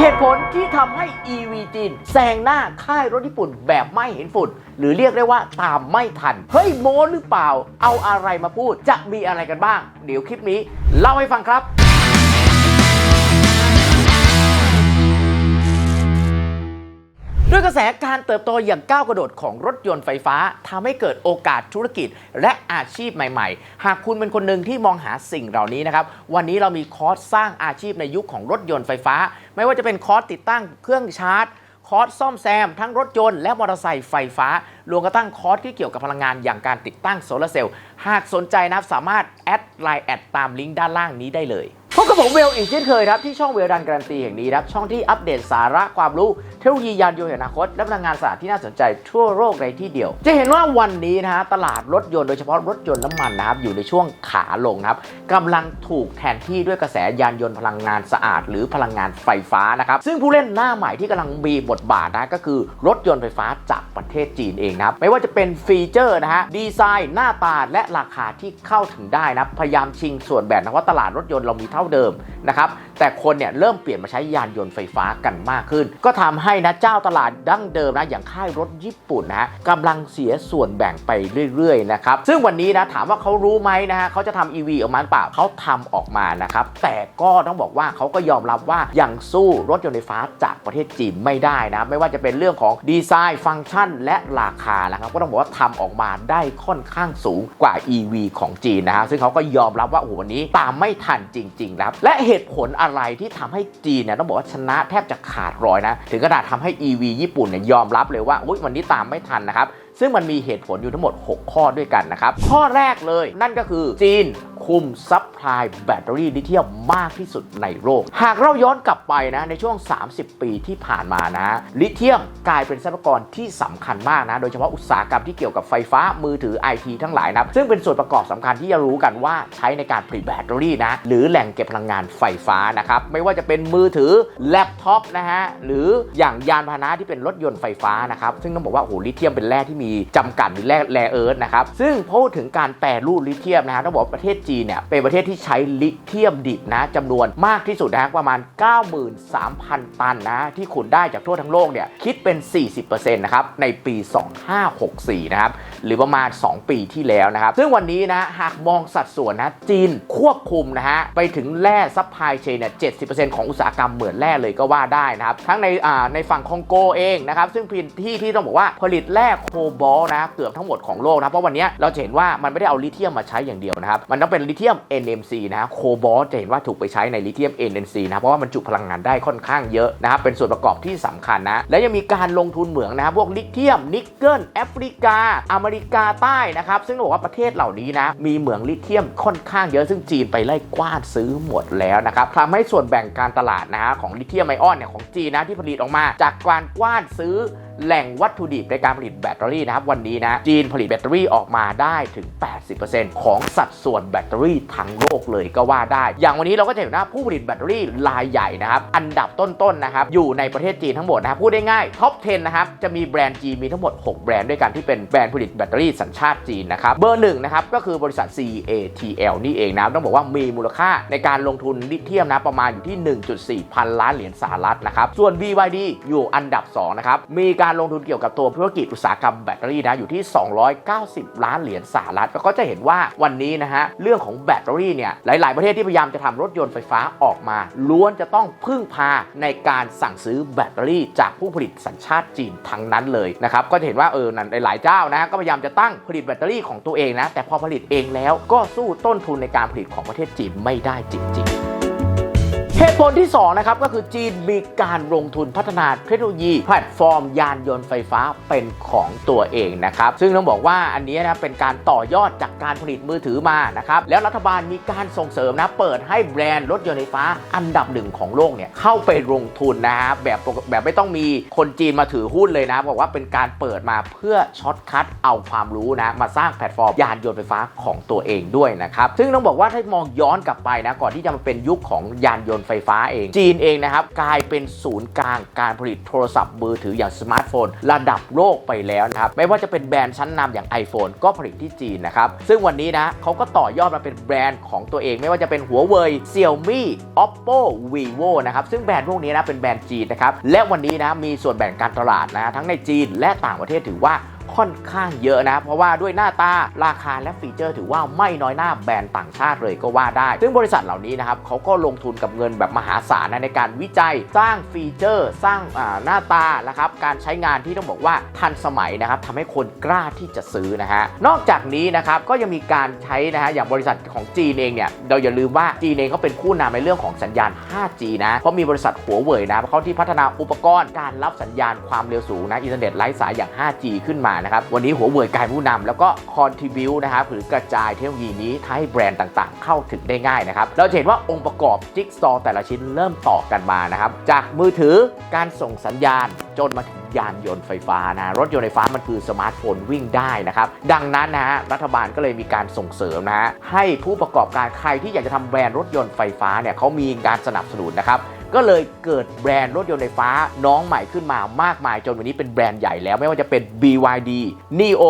เหตุผลที่ทำให้ EV จีนแซงหน้าค่ายรถญี่ปุ่นแบบไม่เห็นฝุ่น หรือเรียกได้ว่าตามไม่ทัน เฮ้ยโมหรือเปล่า เอาอะไรมาพูด จะมีอะไรกันบ้าง เดี๋ยวคลิปนี้เล่าให้ฟังครับ ด้วยกระแสการเติบโตอย่างก้าวกระโดดของรถยนต์ไฟฟ้าทำให้เกิดโอกาสธุรกิจ และอาชีพใหม่ ๆ หากคุณเป็นคนหนึ่งที่มองหาสิ่งเหล่านี้นะครับ วันนี้เรามีคอร์สสร้างอาชีพในยุคของรถยนต์ไฟฟ้า ไม่ว่าจะเป็นคอร์สติดตั้งเครื่องชาร์จคอร์สซ่อมแซม ทั้งรถยนต์และมอเตอร์ไซค์ไฟฟ้ารวมกระทั่งคอร์สที่เกี่ยวกับพลังงานอย่างการติดตั้งโซลาร์เซลล์หากสนใจนะครับสามารถแอดไลน์แอดตามลิงก์ด้านล่างนี้ได้เลย พบกับผมเวลอีกเช่นเคยครับ ที่ช่องเวลดันการันตีแห่งนี้ครับ ช่องที่อัปเดตสาระความรู้เทคโนโลยียานยนต์แห่งอนาคต และพลังงานสะอาดที่น่าสนใจทั่วโลกในที่เดียว จะเห็นว่าวันนี้นะฮะตลาดรถยนต์โดยเฉพาะรถยนต์น้ำมันนะครับอยู่ในช่วงขาลงครับกำลังถูกแทนที่ด้วยกระแสยานยนต์พลังงานสะอาด หรือพลังงานไฟฟ้านะครับซึ่งผู้เล่นหน้าใหม่ที่กำลังมีบทบาทนะก็คือรถยนต์ไฟฟ้าจากประเทศจีนเองนะครับไม่ว่าจะเป็นฟีเจอร์นะฮะดีไซน์หน้าตาและราคาที่เข้าถึงได้นะพยายามชิงส่วนแบ่งนะว่าตลาดรถยนต์เรามีเท่าเดิมนะครับแต่คนเนี่ยเริ่มเปลี่ยนมาใช้ยานยนต์ไฟฟ้ากันมากขึ้น ก็ทำให้นะเจ้าตลาดดั้งเดิมนะอย่างค่ายรถญี่ปุ่นนะฮะกำลังเสียส่วนแบ่งไปเรื่อยๆนะครับซึ่งวันนี้นะถามว่าเขารู้ไหมนะฮะเขาจะทำ EV ออกมาเปล่าเขาทำออกมานะครับแต่ก็ต้องบอกว่าเขาก็ยอมรับว่ายังสู้รถยนต์ไฟฟ้าจากประเทศจีนไม่ได้นะไม่ว่าจะเป็นเรื่องของดีไซน์ฟังก์ชัน และราคานะครับก็ต้องบอกว่าทำออกมาได้ค่อนข้างสูงกว่า EV ของจีนนะฮะซึ่งเขาก็ยอมรับว่าโอ้โหวันนี้ตามไม่ทันจริงๆครับ และเหตุผลอะไรที่ทำให้จีนเนี่ยต้องบอกว่าชนะแทบจะขาดรอยนะ ถึงขนาดทำให้ EV ญี่ปุ่นเนี่ยยอมรับเลยว่าอุ๊ยวันนี้ตามไม่ทันนะครับซึ่งมันมีเหตุผลอยู่ทั้งหมด 6 ข้อด้วยกันนะครับ ข้อแรกเลยนั่นก็คือจีน คุมซัพพลายแบตเตอรี่ลิเธียมมากที่สุดในโลก หากเราย้อนกลับไปนะในช่วง 30 ปีที่ผ่านมานะลิเธียมกลายเป็นทรัพยากรที่สำคัญมากนะ โดยเฉพาะอุตสาหกรรมที่เกี่ยวกับไฟฟ้ามือถือ IT ทั้งหลายนะซึ่งเป็นส่วนประกอบสำคัญที่จะรู้กันว่าใช้ในการผลิตแบตเตอรี่นะหรือแหล่งเก็บพลังงานไฟฟ้านะครับไม่ว่าจะเป็นมือถือแล็ปท็อปนะฮะหรืออย่างยานพาหนะที่เป็นรถยนต์ไฟฟ้านะครับซึ่งต้องบอกว่าโอ้โหลิเธียมเป็นแร่ที่มีจำกัดหรือแร่แร่เอิร์ธนะครับซึ่งพูดถึงการแปรรูปลิเธียมนะฮะต้องบอกประเทศจีนเนี่ยเป็นประเทศที่ใช้ลิเธียมดิบนะจำนวนมากที่สุดนะประมาณ 93,000 ตันนะที่ขุดได้จากทั่วทั้งโลกเนี่ยคิดเป็น 40%นะครับในปี 2564 นะครับหรือประมาณ 2 ปีที่แล้วนะครับ ซึ่งวันนี้นะหากมองสัดส่วนนะจีนควบคุมนะฮะไปถึงแร่ซัพพลายเชนเนี่ย 70%ของอุตสาหกรรมเหมือนแร่เลยก็ว่าได้นะครับ ทั้งในอ่าในฝั่งคองโกเองนะครับ ซึ่งพื้นที่ที่ต้องบอกว่าผลิตแร่โคบอลนะเกือบทั้งหมดของโลกนะเพราะวันนี้เราเห็นว่ามันไม่ได้เอาลิเธียมมาใช้อย่างเดียวนะครับ มันต้องเป็นลิเธียม NMC นะโคบอลจะเห็นว่าถูกไปใช้ในลิเธียม NMC นะเพราะว่ามันจุพลังงานได้ค่อนข้างเยอะนะครับเป็นส่วนประกอบที่สำคัญนะ และยังมีการลงทุนเหมืองนะครับพวกลิเธียมนิกเกิลแอฟริกา อเมริกาใต้นะครับซึ่งบอกว่าประเทศเหล่านี้นะมีเหมืองลิเธียมค่อนข้างเยอะซึ่งจีนไปไล่กว้านซื้อหมดแล้วนะครับทำให้ส่วนแบ่งการตลาดนะฮะของลิเธียมไอออนเนี่ยของจีนนะที่ผลิตออกมาจากการกว้านซื้อ แหล่งวัตถุดิบในการผลิตแบตเตอรี่นะครับวันนี้นะจีนผลิตแบตเตอรี่ออกมาได้ถึง 80%ของสัดส่วนแบตเตอรี่ทั้งโลกเลยก็ว่าได้ อย่างวันนี้เราก็จะเห็นว่าผู้ผลิตแบตเตอรี่รายใหญ่นะครับอันดับต้นๆนะครับอยู่ในประเทศจีนทั้งหมดนะครับพูดได้ง่ายท็อป 10 นะครับจะมีแบรนด์จีนมีทั้งหมด 6 แบรนด์ด้วยกันที่เป็นแบรนด์ผลิตแบตเตอรี่สัญชาติจีนนะครับเบอร์หนึ่งนะครับก็คือบริษัท CATL นี่เองนะต้องบอกว่ามีมูลค่าในการลงทุนลิเธียมนะประมาณอยู่ที่ 1.4 พันล้านเหรียญสหรัฐนะครับส่วน BYD อยู่อันดับ2นะครับมีการการลงทุนเกี่ยวกับตัวธุรกิจอุตสาหกรรมแบตเตอรี่นะอยู่ที่ 290 ล้านเหรียญสหรัฐก็จะเห็นว่าวันนี้นะฮะเรื่องของแบตเตอรี่เนี่ยหลาย ๆ ประเทศที่พยายามจะทำรถยนต์ไฟฟ้าออกมา ล้วนจะต้องพึ่งพาในการสั่งซื้อแบตเตอรี่ จากผู้ผลิตสัญชาติจีนทั้งนั้นเลยนะครับก็จะเห็นว่าเออนั่นหลาย ๆ เจ้านะก็พยายามจะตั้งผลิตแบตเตอรี่ของตัวเองนะแต่พอผลิตเองแล้วก็สู้ต้นทุนในการผลิตของประเทศจีนไม่ได้จริง ๆ เหตุผลที่ 2 นะครับ ก็คือจีนมีการลงทุนพัฒนาเทคโนโลยี แพลตฟอร์มยานยนต์ไฟฟ้าเป็นของตัวเองนะครับ ซึ่งต้องบอกว่าอันนี้นะเป็นการต่อยอดจากการผลิตมือถือมานะครับ แล้วรัฐบาลมีการส่งเสริมนะเปิดให้แบรนด์รถยนต์ไฟฟ้าอันดับหนึ่งของโลกเนี่ยเข้าไปลงทุนนะฮะแบบแบบไม่ต้องมีคนจีนมาถือหุ้นเลยนะบอกว่าเป็นการเปิดมาเพื่อช็อตคัดเอาความรู้นะมาสร้างแพลตฟอร์มยานยนต์ไฟฟ้าของตัวเองด้วยนะครับซึ่งต้องบอกว่าถ้ามองย้อนกลับไปนะก่อนที่จะมาเป็นยุคของยานยนต์ไฟฟ้าเอง จีนเองนะครับ กลายเป็นศูนย์กลางการผลิตโทรศัพท์มือถืออย่างสมาร์ทโฟน ระดับโลกไปแล้วนะครับ ไม่ว่าจะเป็นแบรนด์ชั้นนำอย่าง iPhone ก็ผลิตที่จีนนะครับ ซึ่งวันนี้นะเขาก็ต่อยอดมาเป็นแบรนด์ของตัวเอง ไม่ว่าจะเป็นหัวเว่ย Xiaomi Oppo Vivo นะครับ ซึ่งแบรนด์พวกนี้นะเป็นแบรนด์จีนนะครับและวันนี้นะมีส่วนแบ่งการตลาดนะทั้งในจีนและต่างประเทศถือว่า ค่อนข้างเยอะนะ เพราะว่าด้วยหน้าตาราคาและฟีเจอร์ ถือว่าไม่น้อยหน้าแบรนด์ต่างชาติเลยก็ว่าได้ ซึ่งบริษัทเหล่านี้นะครับเขาก็ลงทุนกับเงินแบบมหาศาลนะในการวิจัยสร้างฟีเจอร์ สร้างหน้าตานะครับการใช้งานที่ต้องบอกว่าทันสมัยนะครับทำให้คนกล้าที่จะซื้อนะฮะนอกจากนี้นะครับก็ยังมีการใช้นะฮะอย่างบริษัทของจีนเองเนี่ยเราอย่าลืมว่าจีนเองเขาเป็นผู้นำในเรื่องของสัญญาณ 5G นะเพราะมีบริษัทหัวเว่ยนะเขาที่พัฒนาอุปกรณ์การรับสัญญาณความเร็วสูงนะอินเทอร์เน็ตไร้สายอย่าง 5G ขึ้นมานะครับ วันนี้หัวเว่ยกลายผู้นำแล้วก็คอนทิบิวนะครับหรือกระจายเทคโนโลยีนี้ให้แบรนด์ต่างๆ เข้าถึงได้ง่ายนะครับ เราจะเห็นว่าองค์ประกอบจิ๊กซอว์แต่ละชิ้นเริ่มต่อกันมานะครับ จากมือถือการส่งสัญญาณจนมาถึงยานยนต์ไฟฟ้านะรถยนต์ไฟฟ้ามันคือสมาร์ทโฟนวิ่งได้นะครับ ดังนั้นนะฮะรัฐบาลก็เลยมีการส่งเสริมนะฮะให้ผู้ประกอบการใครที่อยากจะทำแบรนด์รถยนต์ไฟฟ้าเนี่ยเขามีการสนับสนุนนะครับ ก็เลยเกิดแบรนด์รถยนต์ไฟฟ้าน้องใหม่ขึ้นมามากมายจนวันนี้เป็นแบรนด์ใหญ่แล้วไม่ว่าจะเป็น BYD NIO,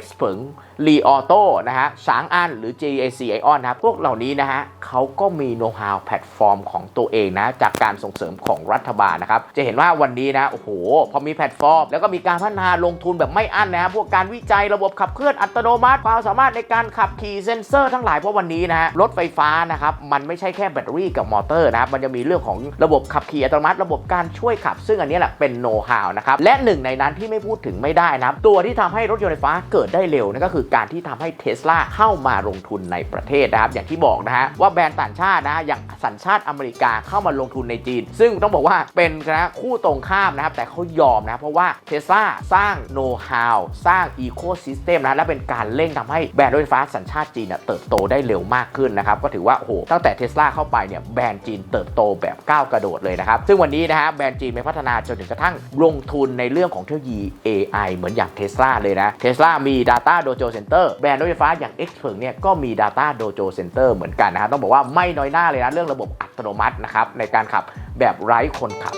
Xpeng p e n g Li Auto นะฮะสางอันหรือ JAC Ion นะครับพวกเหล่านี้นะฮะเขาก็มีโน้ตฮาวแพลตฟอร์มของตัวเองนะ จากการส่งเสริมของรัฐบาลนะครับ จะเห็นว่าวันนี้นะโอ้โห พอมีแพลตฟอร์ม แล้วก็มีการพัฒนาลงทุนแบบไม่อั้นนะฮะพวกการวิจัยระบบขับเคลื่อนอัตโนมัติ ความสามารถในการขับขี่เซ็นเซอร์ทั้งหลายเพราะวันนี้นะฮะรถไฟฟ้านะครับมันไม่ใช่แค่แบตเตอรี่กับมอเตอร์นะครับมันจะมีเรื่องของระบบขับขี่อัตโนมัติระบบการช่วยขับ ซึ่งอันนี้แหละเป็นโน้ตฮาวนะครับและหนึ่งในนั้นที่ไม่พูดถึงไม่ได้นะครับตัวที่ทำให้รถยนต์ไฟฟ้าเกิดได้เร็วนั่นก็คือการที่ทำให้เทสลาเข้ามาลงทุนในประเทศนะครับ อย่างที่บอกนะฮะว่าแบรนด์ต่างชาตินะอย่างสัญชาติอเมริกาเข้ามาลงทุนในจีน ซึ่งต้องบอกว่าเป็นนะคู่ตรงข้ามนะครับ แต่เขายอมนะเพราะว่าเทสลาสร้างโน้ตฮาวสร้างอีโคซิสเต็มนะและเป็นการเร่งทำให้แบรนด์รถไฟฟ้าสัญชาติจีนเนี่ยเติบโตได้เร็วมากขึ้นนะครับก็ถือว่าโอ้โหตั้งแต่เทสลาเข้าไปเนี่ยแบรนด์จีนเติบโตแบบก้าวกระโดดเลยนะครับซึ่งวันนี้นะฮะแบรนด์จีนไปพัฒนาจนถึงกระทั่งลงทุนในเรื่องของเทคโนโลยี AI เหมือนอย่างเทสลาเลยนะเทสลามี Data Dojo Center แบรนด์รถไฟฟ้าอย่าง X เ e เนี่ยก็มี Data Dojo Center เหมือนกันนะฮะต้องบอกว่าไม่น้อยหน้าเลยนะเรื่องระบบอัตโนมัตินะครับในการขับแบบไร้คนขับ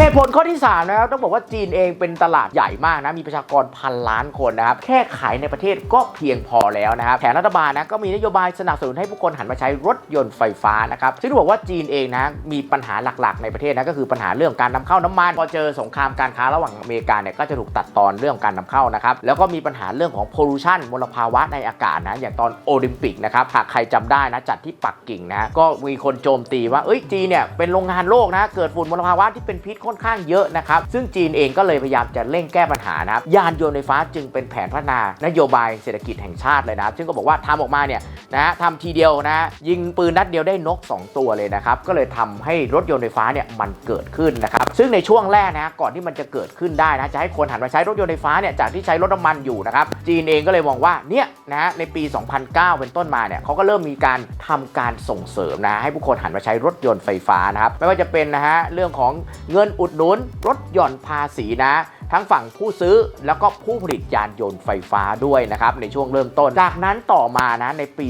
เหตุผลข้อที่3นะครับต้องบอกว่าจีนเองเป็นตลาดใหญ่มากนะมีประชากรพันล้านคนนะครับแค่ขายในประเทศก็เพียงพอแล้วนะครับแผนรัฐบาลนะก็มีนโยบายสนับสนุนให้ผู้คนหันมาใช้รถยนต์ไฟฟ้านะครับซึ่งต้องบอกว่าจีนเองนะมีปัญหาหลักๆ ในประเทศนะก็คือปัญหาเรื่องการนำเข้าน้ำมันพอเจอสงครามการค้าระหว่างอเมริกาเนี่ยก็จะถูกตัดตอนเรื่องการนำเข้านะครับแล้วก็มีปัญหาเรื่องของ pollution มลภาวะในอากาศนะอย่างตอนโอลิมปิกนะครับหากใครจำได้นะจัดที่ปักกิ่งนะก็มีคนโจมตีว่าเอ้ยจีนเนี่ยเป็นโรงงานโลกนะเกิดฝุ่นมลภาวะที่เป็นพิษค่อนข้างเยอะนะครับซึ่งจีนเองก็เลยพยายามจะเร่งแก้ปัญหานะครับยานยนต์ไฟฟ้าจึงเป็นแผนพัฒนานโยบายเศรษฐกิจแห่งชาติเลยนะซึ่งก็บอกว่าทำออกมาเนี่ยนะทำทีเดียวนะยิงปืนนัดเดียวได้นก 2 ตัวเลยนะครับก็เลยทำให้รถยนต์ไฟฟ้าเนี่ยมันเกิดขึ้นนะครับซึ่งในช่วงแรกนะก่อนที่มันจะเกิดขึ้นได้นะจะให้คนหันมาใช้รถยนต์ไฟฟ้าเนี่ยจากที่ใช้รถน้ำมันอยู่นะครับจีนเองก็เลยมองว่าเนี่ยนะในปี 2009 เป็นต้นมาเนี่ยเขาก็เริ่มมีการทำการส่งเสริมนะให้ผู้คนหันมาใช้รถยนต์ไฟฟ้านะครับไม่ว่าจะเป็นนะฮะเรื่องของเงินอุดหนุนรถหย่อนภาษีนะ ทั้งฝั่งผู้ซื้อแล้วก็ผู้ผลิตยานยนต์ไฟฟ้าด้วยนะครับในช่วงเริ่มต้น จากนั้นต่อมานะในปี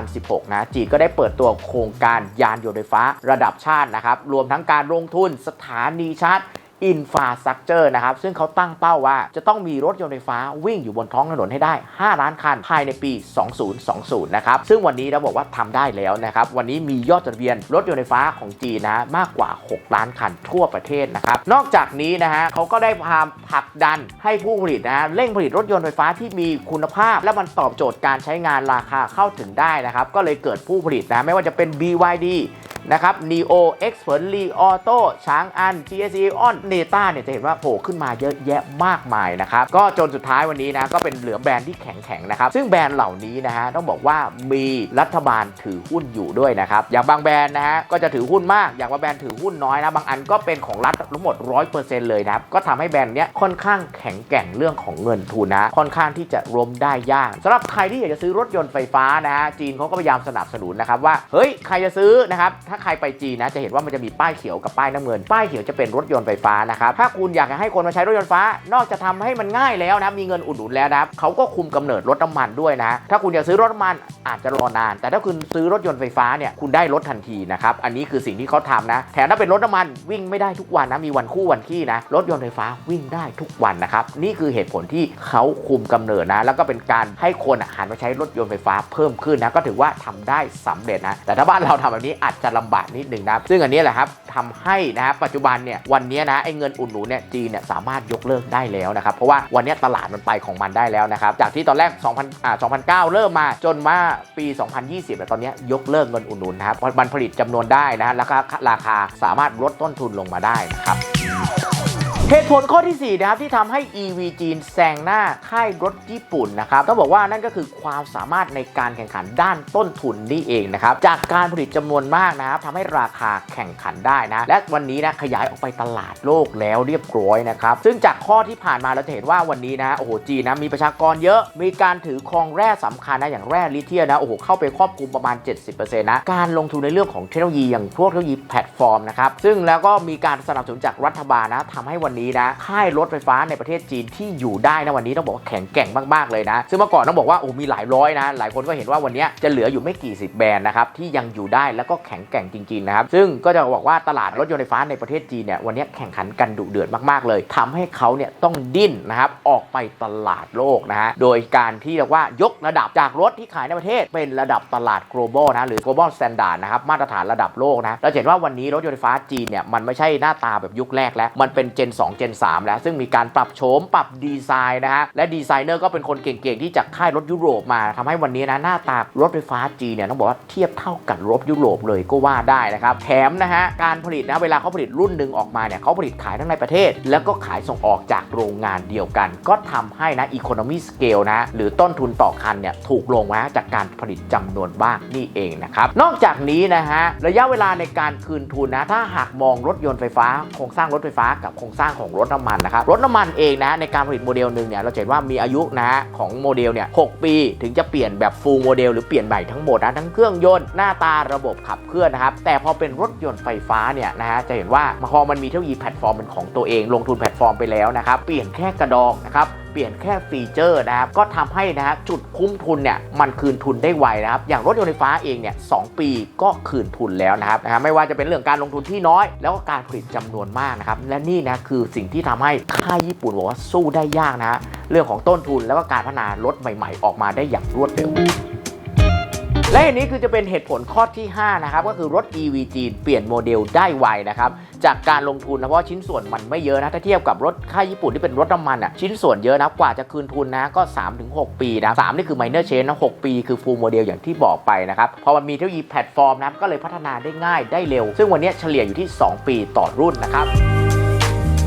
2016 นะจีก็ได้เปิดตัวโครงการยานยนต์ไฟฟ้าระดับชาตินะครับรวมทั้งการลงทุนสถานีชาร์จ อินฟาสักเจอร์นะครับ ซึ่งเขาตั้งเป้าว่าจะต้องมีรถยนต์ไฟฟ้าวิ่งอยู่บนท้องถนนให้ได้ 5 ล้านคัน ภายในปี 2020 นะครับ ซึ่งวันนี้เราบอกว่าทำได้แล้วนะครับ วันนี้มียอดจดทะเบียนรถยนต์ไฟฟ้าของจีนนะมากกว่า 6 ล้านคันทั่วประเทศนะครับ นอกจากนี้นะฮะเขาก็ได้พามผลักดันให้ผู้ผลิตนะฮะเร่งผลิตรถยนต์ไฟฟ้าที่มีคุณภาพ และมันตอบโจทย์การใช้งานราคาเข้าถึงได้นะครับ ก็เลยเกิดผู้ผลิตนะไม่ว่าจะเป็น BYD นะครับ Neo Expert Li Auto ช้างอัน GSC On Neta เนี่ยจะเห็นว่าโผล่ขึ้นมาเยอะแยะมากมายนะครับ ก็จนสุดท้ายวันนี้นะ ก็เป็นเหลือแบรนด์ที่แข็งๆนะครับ ซึ่งแบรนด์เหล่านี้นะฮะต้องบอกว่ามีรัฐบาลถือหุ้นอยู่ด้วยนะครับ อย่างบางแบรนด์นะฮะก็จะถือหุ้นมาก อย่างบางแบรนด์ถือหุ้นน้อยนะ บางอันก็เป็นของรัฐทั้งหมด 100%เลยนะครับ ก็ทำให้แบรนด์เนี้ยค่อนข้างแข็งแกร่งเรื่องของเงินทุนนะ ค่อนข้างที่จะล้มได้ยากสำหรับใครที่อยากจะซื้อรถยนต์ไฟฟ้านะฮะจีนเขาก็พยายามสนับสนุนนะครับว่าเฮ้ยใครจะซื้อนะครับถ้าใครไปจีนนะจะเห็นว่ามันจะมีป้ายเขียวกับป้ายน้ำเงิน ป้ายเขียวจะเป็นรถยนต์ไฟฟ้านะครับถ้าคุณอยากให้คนมาใช้รถยนต์ฟ้า นอกจากทำให้มันง่ายแล้วนะมีเงินอุดหนุนแล้วนะครับเขาก็คุมกำเนิดรถน้ำมันด้วยนะ ถ้าคุณอยากซื้อรถน้ำมันอาจจะรอนาน แต่ถ้าคุณซื้อรถยนต์ไฟฟ้าเนี่ยคุณได้รถทันทีนะครับอันนี้คือสิ่งที่เขาทำนะแถมถ้าเป็นรถน้ำมันวิ่งไม่ได้ทุกวันนะมีวันคู่วันขี้นะรถยนต์ไฟฟ้าวิ่งได้ทุกวันนะครับนี่คือเหตุผลที่เขาคุมกำเนิดนะ แล้วก็เป็นการให้คนหันมาใช้รถยนต์ไฟฟ้าเพิ่มขึ้นนะก็ถือว่าทำได้สำเร็จนะแต่ถ้าบ้านเราทำแบบนี้อาจจะลำบาทนิดหนึ่งนะซึ่งอันนี้แหละครับทำให้นะฮะปัจจุบันเนี่ยวันนี้นะไอ้เงินอุดหนุนเนี่ยจีนเนี่ยสามารถยกเลิกได้แล้วนะครับเพราะว่าวันนี้ตลาดมันไปของมันได้แล้วนะครับจากที่ตอนแรก 2000อ่า2009 เริ่มมาจนมาปี 2020แต่ตอนนี้ยกเลิกเงินอุดหนุนนะครับมันผลิตจำนวนได้นะฮะแล้วก็ราคาสามารถลดต้นทุนลงมาได้นะครับ เหตุผลข้อที่ 4 นะครับ ที่ทำให้ EV จีนแซงหน้าค่ายรถญี่ปุ่นนะครับต้องบอกว่านั่นก็คือความสามารถในการแข่งขันด้านต้นทุนนี่เองนะครับ จากการผลิตจำนวนมากนะครับทำให้ราคาแข่งขันได้นะ และวันนี้นะขยายออกไปตลาดโลกแล้วเรียบร้อยนะครับ ซึ่งจากข้อที่ผ่านมาเราจะเห็นว่าวันนี้นะโอ้โหจีนนะมีประชากรเยอะ มีการถือครองแร่สำคัญนะอย่างแร่ลิเธียมนะโอ้โหเข้าไปครอบคลุมประมาณ 70%นะการลงทุนในเรื่องของเทคโนโลยีอย่างพวกเทคโนโลยีแพลตฟอร์มนะครับซึ่งแล้วก็มีการสนับสนุนจากรัฐบาลนะทำให้วันนี้นะ ค่ายรถไฟฟ้าในประเทศจีนที่อยู่ได้นะวันนี้ต้องบอกว่าแข็งแกร่งมากๆเลยนะ ซึ่งเมื่อก่อนต้องบอกว่าโอ้มีหลายร้อยนะ หลายคนก็เห็นว่าวันนี้จะเหลืออยู่ไม่กี่สิบแบรนด์นะครับที่ยังอยู่ได้แล้วก็แข็งแกร่งจริงๆนะครับซึ่งก็จะบอกว่าตลาดรถยนต์ไฟฟ้าในประเทศจีนเนี่ยวันนี้แข่งขันกันดุเดือดมากๆเลยทำให้เขาเนี่ยต้องดิ้นนะครับออกไปตลาดโลกนะฮะโดยการที่เรียกว่ายกระดับจากรถที่ขายในประเทศ เป็นระดับตลาด global นะหรือ global standard นะครับมาตรฐานระดับโลกนะเราเห็นว่าวันนี้รถยนต์ไฟฟ้าจีนเนี่ยมันไม่ใช่หน้าตาแบบยุคแรกแล้ว มันเป็น Gen 2 Gen 3 แล้ว ซึ่งมีการปรับโฉมปรับดีไซน์นะฮะ และดีไซเนอร์ก็เป็นคนเก่งๆ ที่จากค่ายรถยุโรปมาทำให้วันนี้นะหน้าตารถไฟฟ้าจีเนี่ยต้องบอกว่าเทียบเท่ากับรถยุโรปเลยก็ว่าได้นะครับ แถมนะฮะ การผลิตนะเวลาเขาผลิตรุ่นหนึ่งออกมาเนี่ยเขาผลิตขายทั้งในประเทศ แล้วก็ขายส่งออกจากโรงงานเดียวกัน ก็ทำให้นะ economy scale นะหรือต้นทุนต่อคันเนี่ยถูกลงนะจากการผลิตจำนวนมากนี่เองนะครับนอกจากนี้นะฮะระยะเวลาในการคืนทุนนะถ้าหากมองรถยนต์ไฟฟ้าโครงสร้างรถไฟฟ้ากับโครงสร้างของรถน้ำมันนะครับรถน้ำมันเองนะในการผลิตโมเดลหนึ่งเนี่ยเราจะเห็นว่ามีอายุนะฮะของโมเดลเนี่ยหปี ถึงจะเปลี่ยนแบบฟูลโมเดลหรือเปลี่ยนใหม่ทั้งหมดนะทั้งเครื่องยนต์หน้าตาระบบขับเคลื่อนนะครับแต่พอเป็นรถยนต์ไฟฟ้าเนี่ยนะฮะจะเห็นว่าพอมันมีเทคโนโลยีแพลตฟอร์มเป็นของตัวเองลงทุนแพลตฟอร์มไปแล้วนะครับเปลี่ยนแค่กระดองนะครับ เปลี่ยนแค่ฟีเจอร์นะครับก็ทำให้นะฮะจุดคุ้มทุนเนี่ยมันคืนทุนได้ไวนะครับอย่างรถยนต์ไฟฟ้าเองเนี่ยสปีก็คืนทุนแล้วนะครับนะฮะไม่ว่าจะเป็นเรื่องการลงทุนที่น้อย แล้วก็การผลิตจำนวนมากนะครับและนี่นะคือสิ่งที่ทำให้ค่ายญี่ปุ่นบอกว่าสู้ได้ยากนะฮะเรื่องของต้นทุนแล้วก็การพัฒนารถใหม่ ๆ ออกมาได้อย่างรวดเร็ว และอันนี้คือจะเป็นเหตุผลข้อที่ 5 นะครับ ก็คือรถ EV จีนเปลี่ยนโมเดลได้ไวนะครับ จากการลงทุนนะเพราะชิ้นส่วนมันไม่เยอะนะ ถ้าเทียบกับรถค่ายญี่ปุ่นที่เป็นรถน้ำมันอะชิ้นส่วนเยอะนะกว่าจะคืนทุนนะก็ 3-6 ปีนะ3นี่คือ minor change นะ 6 ปีคือ full model อย่างที่บอกไปนะครับพอมันมีเทคโนโลยีแพลตฟอร์มนะก็เลยพัฒนาได้ง่ายได้เร็ว ซึ่งวันนี้เฉลี่ยอยู่ที่ 2 ปีต่อรุ่นนะครับ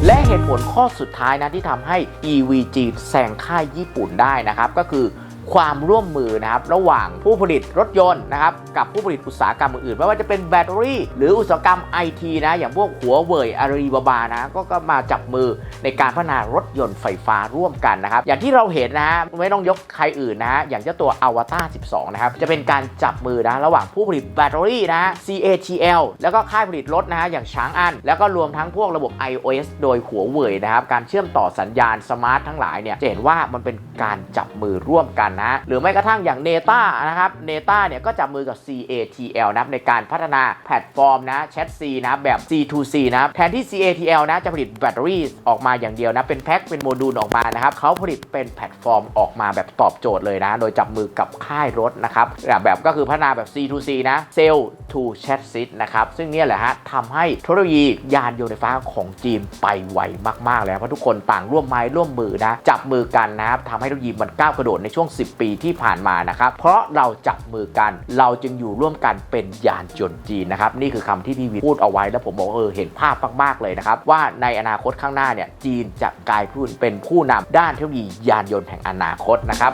และเหตุผลข้อสุดท้ายนะที่ทำให้ EV จีนแซงค่ายญี่ปุ่นได้นะครับก็คือ ความร่วมมือนะครับระหว่างผู้ผลิตรถยนต์นะครับกับผู้ผลิตอุตสาหกรรมอื่นๆไม่ว่าจะเป็นแบตเตอรี่ หรืออุตสาหกรรมไอทีนะอย่างพวกหัวเว่ยอารีบาบานะก็ก็มาจับมือในการพัฒนารถยนต์ไฟฟ้าร่วมกันนะครับอย่างที่เราเห็นนะฮะไม่ต้องยกใครอื่นนะฮะอย่างเจ้าตัวอวตาร12 นะครับจะเป็นการจับมือนะระหว่างผู้ผลิตแบตเตอรี่นะฮะ CATL แล้วก็ค่ายผลิตรถนะฮะอย่างช้างอัน แล้วก็รวมทั้งพวกระบบ iOS โดยหัวเว่ยนะครับการเชื่อมต่อสัญญาณสมาร์ททั้งหลายเนี่ยจะเห็นว่ามันเป็นการจับมือร่วมกันนะ หรือไม่กระทั่งอย่าง Neta นะครับ Neta เนี่ยก็จับมือกับ CATL นะในการพัฒนาแพลตฟอร์มนะ Chat C นะแบบ C2C นะแทนที่ CATL นะจะผลิตแบตเตอรี่ออกมาอย่างเดียวนะเป็นแพ็คเป็นโมดูลออกมานะครับเขาผลิตเป็นแพลตฟอร์มออกมาแบบตอบโจทย์เลยนะ โดยจับมือกับค่ายรถนะครับแบบก็คือพัฒนาแบบ C2C นะ Cell to Chat s i t นะครับซึ่งเนี่ยแหละฮะทำให้เทคโนโลยียานยนต์ไฟฟ้าของจีนไปไวมากๆแล้วเพราะทุกคนต่างร่วมไม้ร่วมมือนะจับมือกันนะครับทำให้เทคโนโลยีมันก้าวกระโดดในช่วง10ปีที่ผ่านมานะครับ เพราะเราจับมือกัน เราจึงอยู่ร่วมกันเป็นยานยนต์จีนนะครับ นี่คือคำที่พี่วีพูดเอาไว้ แล้วผมบอกเออเห็นภาพมากๆเลยนะครับ ว่าในอนาคตข้างหน้าเนี่ยจีนจะกลายเป็นผู้นำด้านเทคโนโลยียานยนต์แห่งอนาคตนะครับ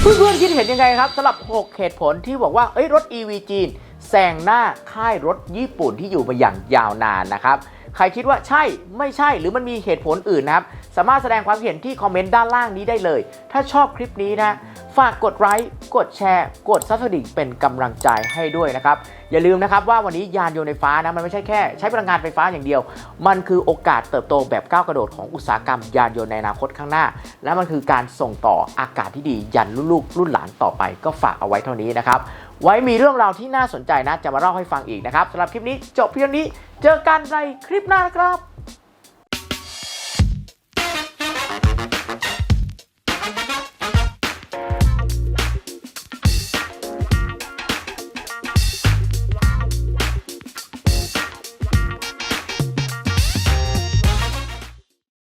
เพื่อนๆคิดเห็นยังไงครับสำหรับ 6 เหตุผลที่บอกว่าเอ้ยรถ EV จีนแซงหน้าค่ายรถญี่ปุ่นที่อยู่มาอย่างยาวนานนะครับ ใครคิดว่าใช่ไม่ใช่หรือมันมีเหตุผลอื่นนะครับ สามารถแสดงความเห็นที่คอมเมนต์ด้านล่างนี้ได้เลย ถ้าชอบคลิปนี้นะ ฝากกดไลค์กดแชร์ กดซับสไครต์เป็นกำลังใจให้ด้วยนะครับ อย่าลืมนะครับว่าวันนี้ยานยนต์ไฟฟ้านะมันไม่ใช่แค่ใช้พลังงานไฟฟ้าอย่างเดียว มันคือโอกาสเติบโตแบบก้าวกระโดดของอุตสาหกรรมยานยนต์ในอนาคตข้างหน้า และมันคือการส่งต่ออากาศที่ดียันรุ่นลูกรุ่นหลานต่อไป ก็ฝากเอาไว้เท่านี้นะครับ ไว้มีเรื่องราวที่น่าสนใจนะ จะมาเล่าให้ฟังอีกนะครับสำหรับคลิปนี้จบเพียงนี้ เจอกันในคลิปหน้านะครับ